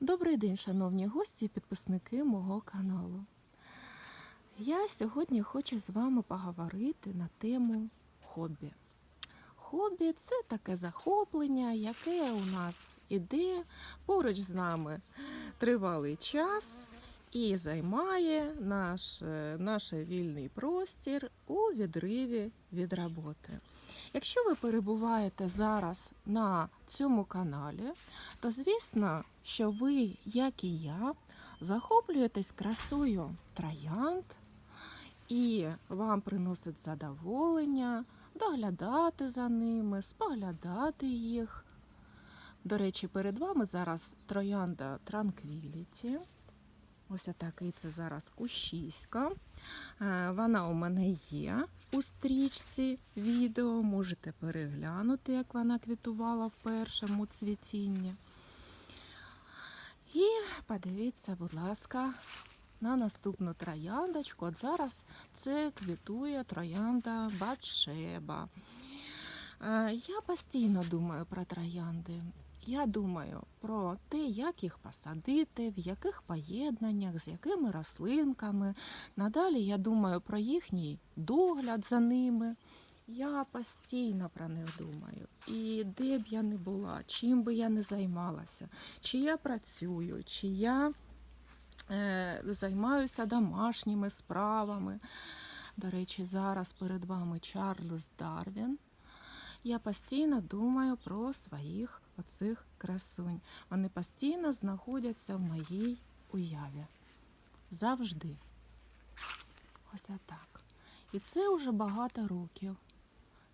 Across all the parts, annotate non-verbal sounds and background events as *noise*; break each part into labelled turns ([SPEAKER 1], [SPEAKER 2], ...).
[SPEAKER 1] Добрий день, шановні гості і підписники мого каналу. Я сьогодні хочу з вами поговорити на тему хобі. Хобі це таке захоплення, яке у нас іде поруч з нами тривалий час і займає наш, е, наш вільний простір у відриві від роботи. Якщо ви перебуваєте зараз на цьому каналі, то звісно, що ви, як і я, захоплюєтесь красою троянд, і вам приносить задоволення доглядати за ними, споглядати їх. До речі, перед вами зараз троянда Tranquility. Ось такий це зараз кущиська. Е, Вона у мене є у стрічці відео. Можете переглянути, як вона квітувала в першому цвітінні. І подивіться, будь ласка, на наступну трояндочку. От зараз це квітує троянда Батшеба. Е, Я постійно думаю про троянди. Я думаю про те, як їх посадити, в яких поєднаннях, з якими рослинками. Надалі я думаю про їхній догляд за ними. Я постійно про них думаю. І де б я не була, чим би я не займалася, чи я працюю, чи я е, займаюся домашніми справами. До речі, зараз перед вами Чарльз Дарвін. Я постійно думаю про своїх оцих красунь. Вони постійно знаходяться в моїй уяві. Завжди. Ось так. І це вже багато років.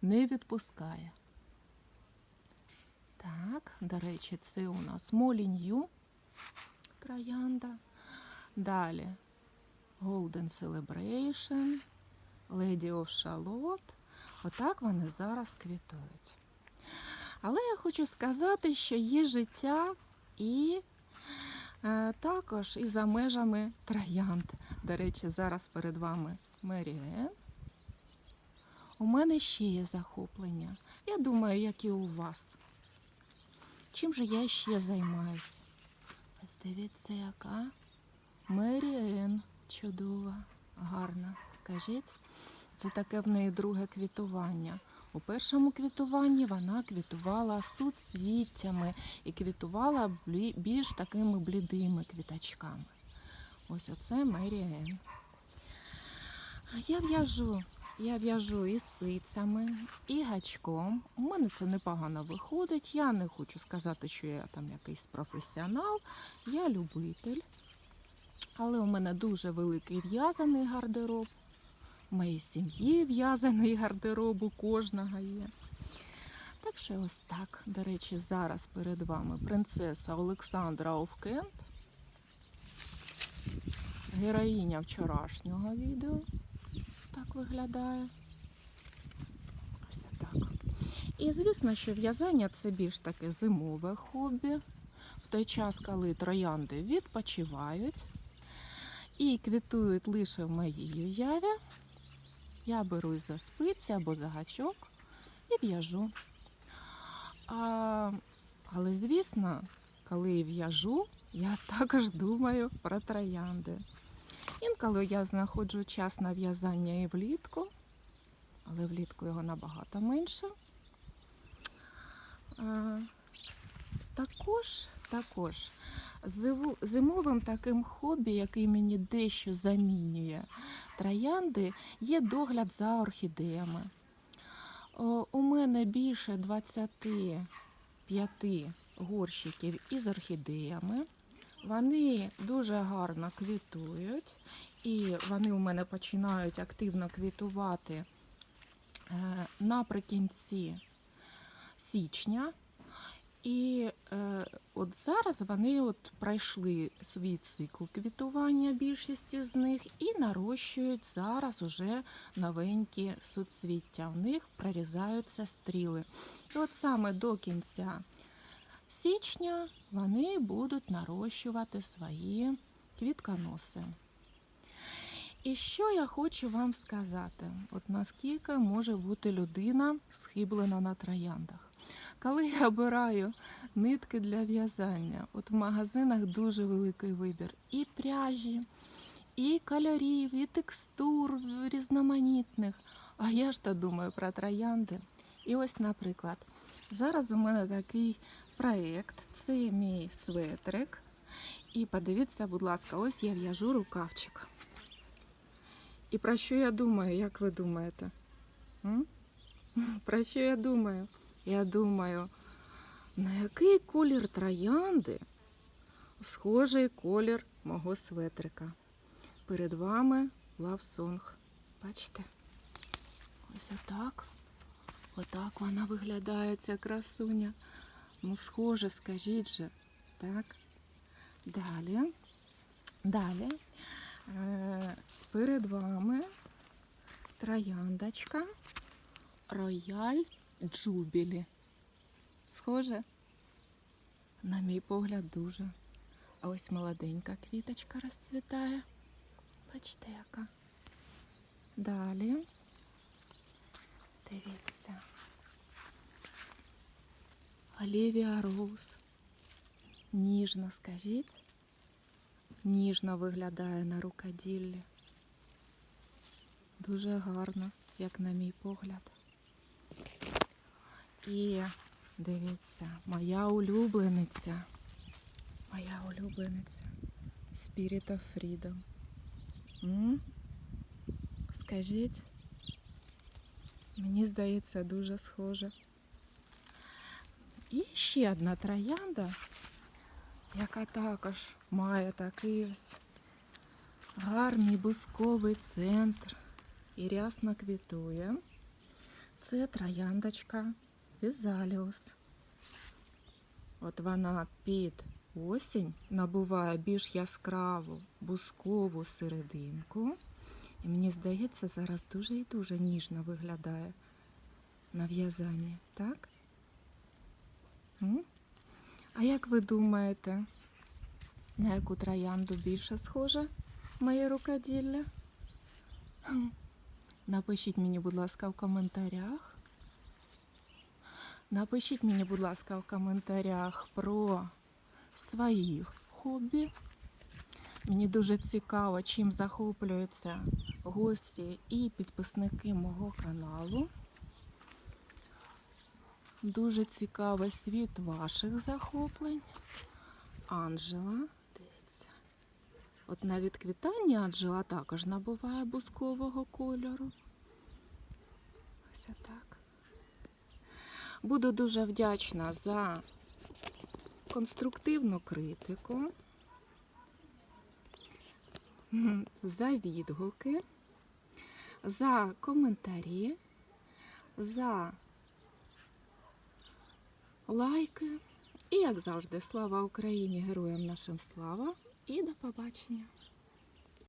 [SPEAKER 1] Не відпускає. Так, до речі, це у нас Молінью троянда. Далі Golden Celebration, Lady of Charlotte. Отак вони зараз квітують. Але я хочу сказати, що є життя і е, також і за межами троянд. До речі, зараз перед вами Меріен. У мене ще є захоплення. Я думаю, як і у вас. Чим же я ще займаюся? Ось дивіться, яка Меріен чудова, гарна. Скажіть, це таке в неї друге квітування. У першому квітуванні вона квітувала суцвіттями і квітувала більш такими блідими квіточками. Ось оце Меріен. Я в'яжу. Я в'яжу і спицями, і гачком. У мене це непогано виходить. Я не хочу сказати, що я там якийсь професіонал, я любитель. Але у мене дуже великий в'язаний гардероб. У моїй сім'ї в'язаний *laughs* гардероб у кожного є. Так що ось так. До речі, зараз перед вами принцеса Олександра Овкент, героїня вчорашнього відео. Так виглядає. Ось так. І звісно, що в'язання це більш таке зимове хобі. В той час, коли троянди відпочивають і квітують лише в моїй уяві, я берусь за спиці або за гачок і в'яжу. А, але, звісно, коли в'яжу, я *laughs* також думаю про троянди. Інколи я знаходжу час на в'язання і влітку, але влітку його набагато менше. Також, також зимовим таким хобі, який мені дещо замінює троянди, є догляд за орхідеями. У мене більше 25 горщиків із орхідеями. Вони дуже гарно квітують, і вони у мене починають активно квітувати е, наприкінці січня. І е, от зараз вони от пройшли свій цикл квітування, більшість з них, і нарощують зараз уже новенькі суцвіття. В них прорізаються стріли. І от саме до кінця січня вони будуть нарощувати свої квітконоси. І що я хочу вам сказати? От наскільки може бути людина схиблена на трояндах? коли я обираю нитки для в'язання, от в магазинах дуже великий вибір і пряжі, і кольорів, і текстур різноманітних. А я ж то думаю про троянди. І ось, наприклад, зараз у мене такий проєкт. Це мій светрик. І подивіться, будь ласка, ось я в'яжу рукавчик. І про що я думаю, як ви думаєте? М? *laughs* Про що я думаю? Я думаю, на який колір троянди схожий колір мого светрика. Перед вами Song. Бачите? Ось отак. Отак вона виглядає, ця красуня. Ну, схоже, скажіть же. Так. Далі. Далі. Е, перед вами трояндочка Рояль Джубілі. Схоже? На мій погляд, дуже. А ось молоденька квіточка розцвітає. Бачите, яка. Далі. Дивіться. Олівія Роуз. Ніжно, скажіть. Ніжно виглядає на рукоділлі. Дуже гарно, як на мій погляд. І дивіться, моя улюблениця. Моя улюблениця. Spirit of Freedom. М? Скажіть, мені здається, дуже схоже. І ще одна троянда, яка також має такий ось гарний бусковий центр і рясно квітує. Це трояндочка Візаліус. От вона під осінь набуває більш яскраву бускову серединку. І мені здається, зараз дуже і дуже ніжно виглядає на в'язанні, так? А як ви думаєте, на яку троянду більше схоже моє рукоділля? Напишіть мені, будь ласка, в коментарях. Напишіть мені, будь ласка, в коментарях про свої хобі. Мені дуже цікаво, чим захоплюються гості і підписники мого каналу. Дуже цікавий світ ваших захоплень. Анжела, дивіться. От на відквітанні Анжела також набуває бускового кольору. Ось так. Буду дуже вдячна за конструктивну критику, *laughs* за відгуки, за коментарі, за лайки. І, як завжди, слава Україні, героям нашим слава і до побачення!